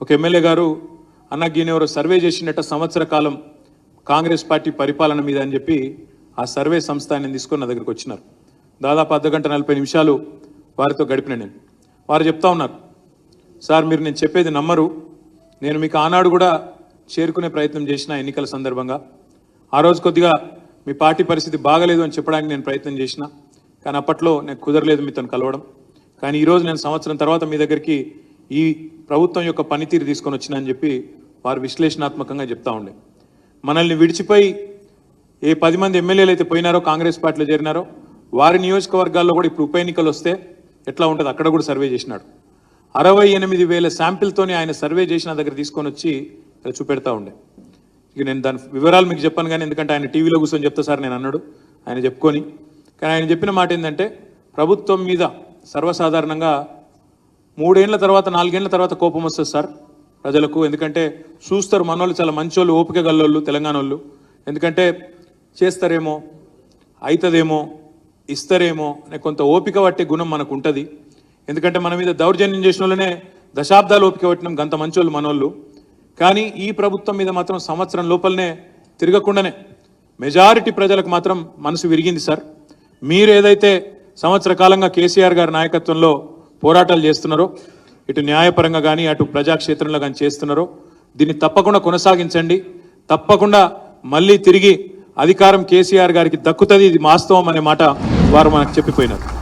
ఒక ఎమ్మెల్యే గారు అన్న ఎవరో సర్వే చేసినట్ట సంవత్సర కాలం కాంగ్రెస్ పార్టీ పరిపాలన మీద అని చెప్పి ఆ సర్వే సంస్థ ఆయన తీసుకొని నా దగ్గరికి వచ్చినారు. దాదాపు అర్ధ గంట నలభై నిమిషాలు వారితో గడిపిన నేను. వారు చెప్తా ఉన్నారు సార్ మీరు నేను చెప్పేది నమ్మరు. నేను మీకు ఆనాడు కూడా చేరుకునే ప్రయత్నం చేసిన ఎన్నికల సందర్భంగా. ఆ రోజు కొద్దిగా మీ పార్టీ పరిస్థితి బాగలేదు అని చెప్పడానికి నేను ప్రయత్నం చేసిన. కానీ అప్పట్లో నేను కుదరలేదు మీతో కలవడం. కానీ ఈరోజు నేను సంవత్సరం తర్వాత మీ దగ్గరికి ఈ ప్రభుత్వం యొక్క పనితీరు తీసుకొని వచ్చిన అని చెప్పి వారు విశ్లేషణాత్మకంగా చెప్తా ఉండే. మనల్ని విడిచిపోయి ఏ పది మంది ఎమ్మెల్యేలు అయితే పోయినారో కాంగ్రెస్ పార్టీలో చేరినారో వారి నియోజకవర్గాల్లో కూడా ఇప్పుడు ఉప ఎన్నికలు వస్తే ఎట్లా ఉంటుంది? అక్కడ కూడా సర్వే చేసినాడు. అరవై ఎనిమిది వేల శాంపిల్తోనే ఆయన సర్వే చేసిన దగ్గర తీసుకొని వచ్చి ఇలా చూపెడతా ఉండే. ఇక నేను దాని వివరాలు మీకు చెప్పాను కానీ ఎందుకంటే ఆయన టీవీలో కూర్చొని చెప్తా సార్ నేను అన్నాడు. ఆయన చెప్పుకొని. కానీ ఆయన చెప్పిన మాట ఏంటంటే ప్రభుత్వం మీద సర్వసాధారణంగా మూడేళ్ళ తర్వాత నాలుగేళ్ళ తర్వాత కోపం వస్తుంది సార్ ప్రజలకు. ఎందుకంటే చూస్తారు మనోళ్ళు చాలా మంచోళ్ళు ఓపిక గల్లోళ్ళు తెలంగాణ వాళ్ళు ఎందుకంటే చేస్తారేమో అవుతుందేమో ఇస్తారేమో అనే కొంత ఓపిక పట్టే గుణం మనకు ఉంటుంది ఎందుకంటే మన మీద దౌర్జన్యం చేసిన వాళ్ళనే దశాబ్దాలు ఓపిక పట్టినాం గంత మంచోళ్ళు మనోళ్ళు. కానీ ఈ ప్రభుత్వం మీద మాత్రం సంవత్సరం లోపలనే తిరగకుండానే మెజారిటీ ప్రజలకు మాత్రం మనసు విరిగింది సార్. మీరు ఏదైతే సంవత్సర కాలంగా కేసీఆర్ గారి నాయకత్వంలో పోరాటాలు చేస్తున్నారో. ఇటు న్యాయపరంగా కానీ అటు ప్రజాక్షేత్రంలో కానీ చేస్తున్నారో. దీన్ని తప్పకుండా కొనసాగించండి. తప్పకుండా మళ్ళీ తిరిగి అధికారం కేసీఆర్ గారికి దక్కుతుంది. ఇది వాస్తవం అనే మాట వారు మనకు చెప్పిపోయినారు.